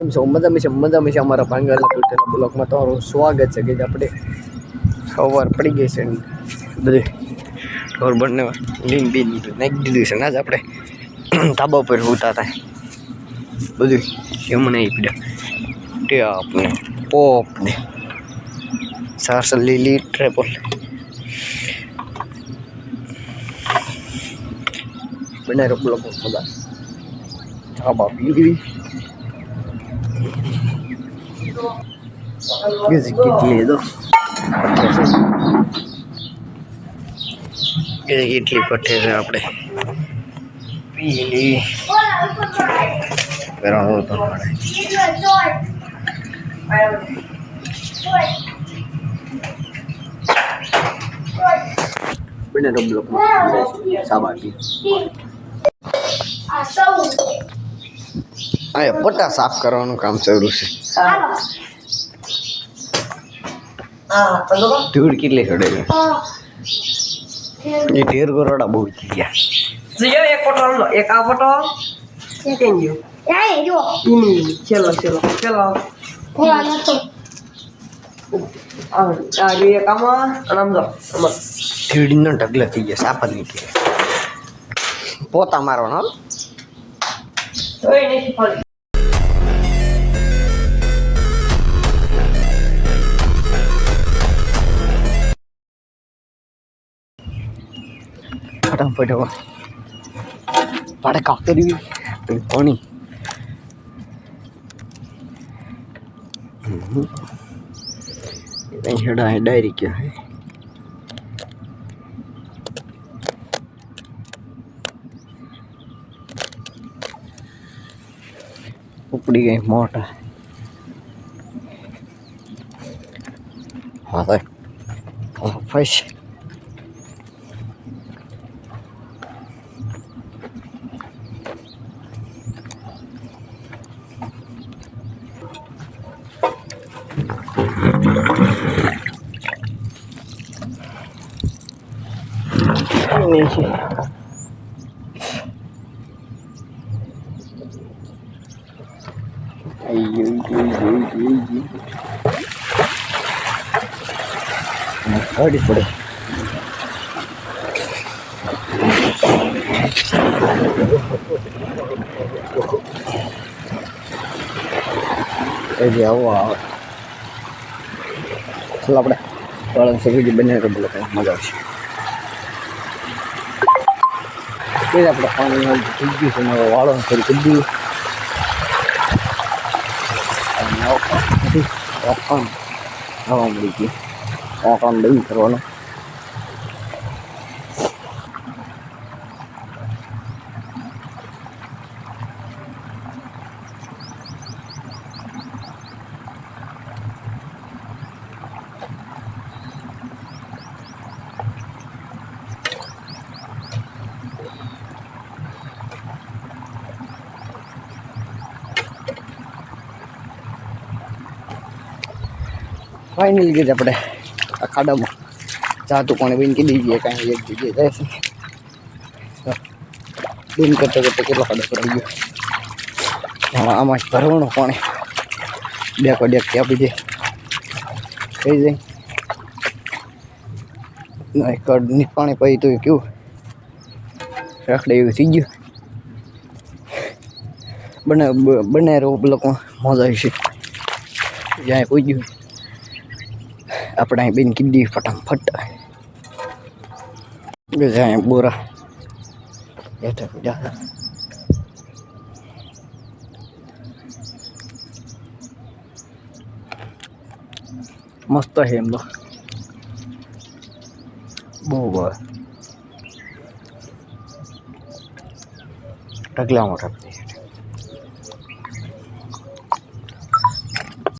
કેમ છો? મજામાં છે મજામાં છે અમારા ભાંગેલા તૂટેલા બ્લોકમાં તમારું સ્વાગત છે કે આપણે સવાર પડી ગઈ છે બધે ઢોર બંને લીન બીન નાખી દીધું છે ને જ આપણે ધાબા ઉપર ઉતા હતા બધું એમને પીડ્યા. ટેપ ને પોપ ને સારસલ લીલી ટ્રેપલ. બનાવ્યો બ્લોક બધા ધાબા પી ગઈ Music કેટલી દો કેટલી પઠે છે આપણે પીલી કરાવો તો પડે બંને બ્લોક સાબાટી આ પટ્ટા સાફ કરવાનું કામ શરૂ છે. ધૂળ કેટલી ચડે છે એ ઢેર ગોરોડા બહુ થઈ ગયા. જો એક ફોટો લો એક આ ફોટો. કેમ ગયો ઈની ચલો જો એક આમાં. અને આમ જો ધીડીનો ઢગલા થઈ ગયા સાપ જ નીકળે પોતા મારવાનો ફટાફટ પાડે કાતરી પછી પાણી. હેડા ડાયરી ક્યાં હે ઉપડી ગઈ મોટા. હા તો 太危险了。哎呦呦呦呦呦！我操你的！哎呀，我。ચાલો આપણે વાળન સબ્જી બને તો બોલો મજા આવશે. એ આપણે પાણી થઈ છે મારો વાળન ફરી અને ઓકાન હવા મળી ગઈ ઓકાન બંધ કરવાનો. ફાઇનલી ગઈ આપણે આ ખાડામાં. જાતું પાણી બેન કીધી દઈએ કાંઈ એક જગ્યાએ જાય છે. બેન કરતા કરતા કેટલો ખાડો ભરાઈ ગયો. હવે આમાં જ ભરવાનું પાણી. ડેકો ડેકથી આપી દે. થઈ જાય. ની પાણી પછી તો કેવું? રાખડે એવું થઈ ગયું. બને બને લોકોમાં મજા આવી છે. જ્યાં ગયું આપણે અહીં બેન કીધી ફટાફટ. જાય બોરા. પડ્યા મસ્ત છે એમ તો. બહુ બહુ ઢગલા મોટા